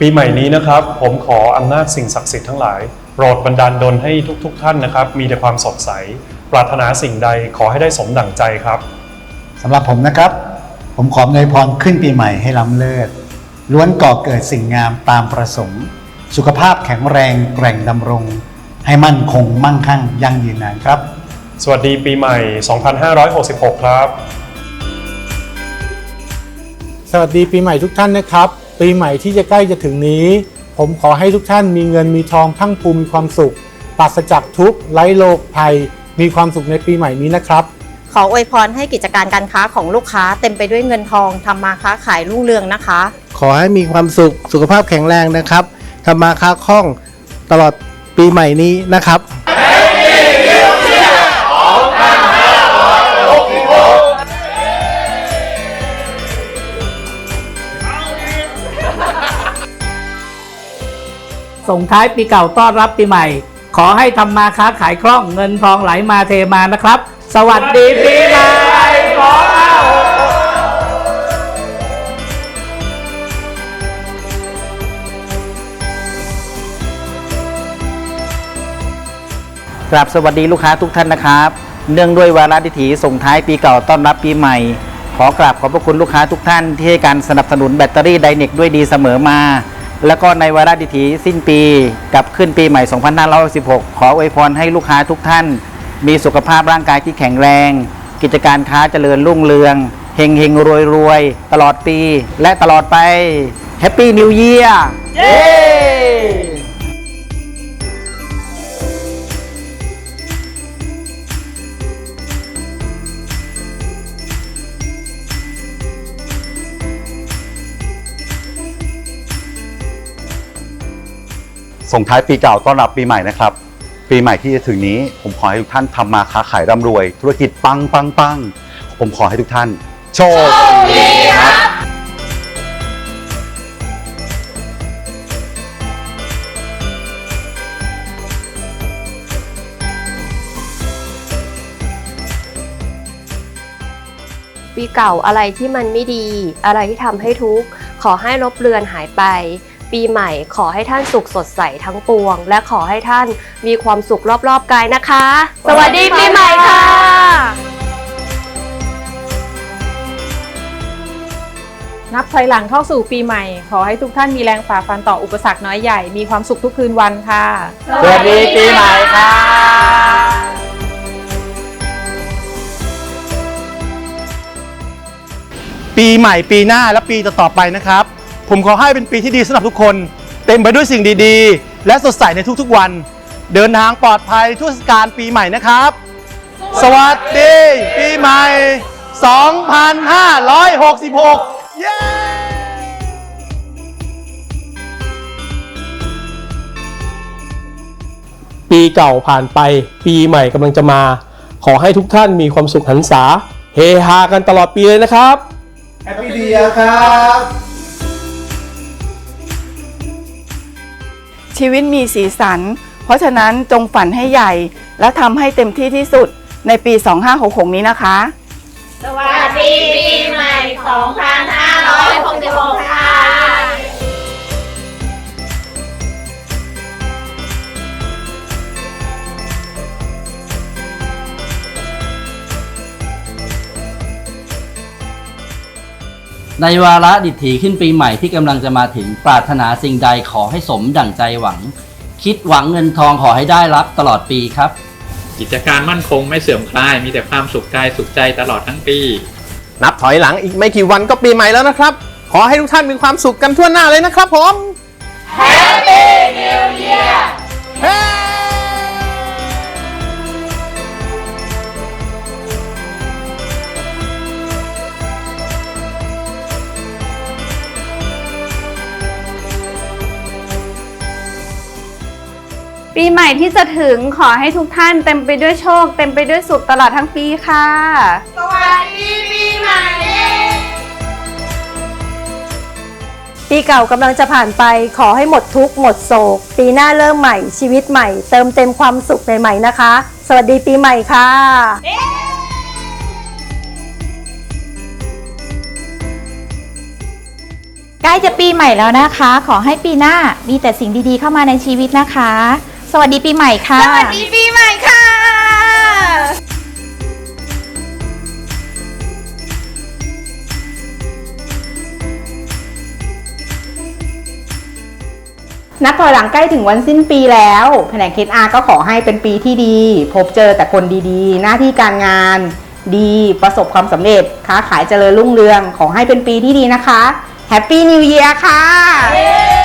ปีใหม่นี้นะครับ ผมขออำนาจสิ่งศักดิ์สิทธิ์ทั้งหลาย โปรดบันดาลดลให้ทุกๆทท่านนะครับ มีแต่ความสดใส ปรารถนาสิ่งใดขอให้ได้สมดั่งใจครับสำหรับผมนะครับ ผมขออวยพรขึ้นปีใหม่ให้ล้ำเลิศล้วนก่อเกิดสิ่งงามตามประสงค์ สุขภาพแข็งแรงแกร่งดำรง ให้มั่นคงมั่งคั่งยั่งยืนนานครับ สวัสดีปีใหม่ 2566 ครับ สวัสดีปีใหม่ทุกท่านนะครับ ปีใหม่ที่จะใกล้จะถึงนี้ ผมขอให้ทุกท่านมีเงินมีทองพรั่งพรูมีความสุขปราศจากทุกข์ไร้โรคภัย มีความสุขในปีใหม่นี้นะครับ ขออวยพรให้กิจการการค้าของลูกค้าเต็มไปด้วยเงินทองทำมาค้าขายรุ่งเรืองนะคะ ขอให้มีความสุขสุขภาพแข็งแรงนะครับทำมาค้าคล่องตลอดปีใหม่นี้นะครับ ส่งท้ายปีเก่าต้อนรับปีใหม่ ขอให้ทำมาค้าขายคล่องเงินทองไหลมาเทมานะครับ สวัสดีปีใหม่ขอห้ากราบสวัสดีลูกค้าทุกท่านนะครับ เนื่องด้วยวาระดิถีส่งท้ายปีเก่าต้อนรับปีใหม่ ขอกราบขอบพระคุณลูกค้าทุกท่านที่ให้การสนับสนุนแบตเตอรี่ไดเนกด้วยดีเสมอมา แล้วก็ในวาระดิถีสิ้นปีกับขึ้นปีใหม่ 2566 ขออวยพรให้ลูกค้าทุกท่าน มีสุขภาพร่างกายที่แข็งแรง กิจการค้าเจริญรุ่งเรืองเฮงเฮงรวยรวยตลอดปีและตลอดไปแฮปปี้นิวเยียร์ ส่งท้ายปีเก่าต้อนรับปีใหม่นะครับ ปีใหม่ที่จะถึงนี้ ผมขอให้ทุกท่านทำมาค้าขายร่ำรวย ธุรกิจปังปังปังผมขอให้ทุกท่าน โชคดีครับปีเก่าอะไรที่มันไม่ดี อะไรที่ทำให้ทุกข์ขอให้ลบเลือนหายไป ปีใหม่ขอให้ท่านสุขสดใสทั้งปวง และขอให้ท่านมีความสุขรอบๆกายนะคะ สวัสดีปีใหม่ค่ะนับถอยหลังเข้าสู่ปีใหม่ ขอให้ทุกท่านมีแรงฝ่าฟันต่ออุปสรรคน้อยใหญ่ มีความสุขทุกคืนวันค่ะ สวัสดีปีใหม่ครับปีใหม่ปีหน้าและปีต่อๆไปนะครับ ผมขอให้เป็นปีที่ดีสำหรับทุกคน เต็มไปด้วยสิ่งดีๆ และสดใสในทุกๆวัน เดินทางปลอดภัยทุกเทศกาลปีใหม่นะครับ สวัสดี ปีใหม่ 2566 เย้ปีเก่าผ่านไป ปีใหม่กำลังจะมา ขอให้ทุกท่านมีความสุขหันษา เฮฮากันตลอดปีเลยนะครับ แฮปปี้เดียครับ ชีวิตมีสีสัน เพราะฉะนั้นจงฝันให้ใหญ่ และทำให้เต็มที่ที่สุดในปี 2566 นี้นะคะ สวัสดีปีใหม่ 2566 ค่ะ ในวาระดิถีขึ้นปีใหม่ที่กำลังจะมาถึงปรารถนาสิ่งใดขอให้สมดั่งใจหวัง คิดหวังเงินทองขอให้ได้รับตลอดปีครับ กิจการมั่นคงไม่เสื่อมคลาย มีแต่ความสุขกายสุขใจตลอดทั้งปี นับถอยหลังอีกไม่กี่วันก็ปีใหม่แล้วนะครับ ขอให้ทุกท่านมีความสุขกันทั่วหน้าเลยนะครับผม Happy ปีใหม่ที่จะถึงขอให้ทุกท่านเต็มไปด้วยโชค เต็มไปด้วยสุขตลอดทั้งปีค่ะ สวัสดีปีใหม่ปีเก่ากำลังจะผ่านไปขอให้หมดทุกข์หมดโศก ปีหน้าเริ่มใหม่ชีวิตใหม่ เติมเต็มความสุขใหม่ๆนะคะ สวัสดีปีใหม่ค่ะ ใกล้จะปีใหม่แล้วนะคะ ขอให้ปีหน้ามีแต่สิ่งดีๆเข้ามาในชีวิตนะคะ สวัสดีปีใหม่ค่ะ สวัสดีปีใหม่ค่ะ นับถอยหลังใกล้ถึงวันสิ้นปีแล้วแผนกเคอาก็ขอให้เป็นปีที่ดี พบเจอแต่คนดีๆ หน้าที่การงานดีประสบความสำเร็จ ค้าขายเจริญรุ่งเรือง ขอให้เป็นปีที่ดีนะคะ แฮปปี้นิว e ย r ค่ะ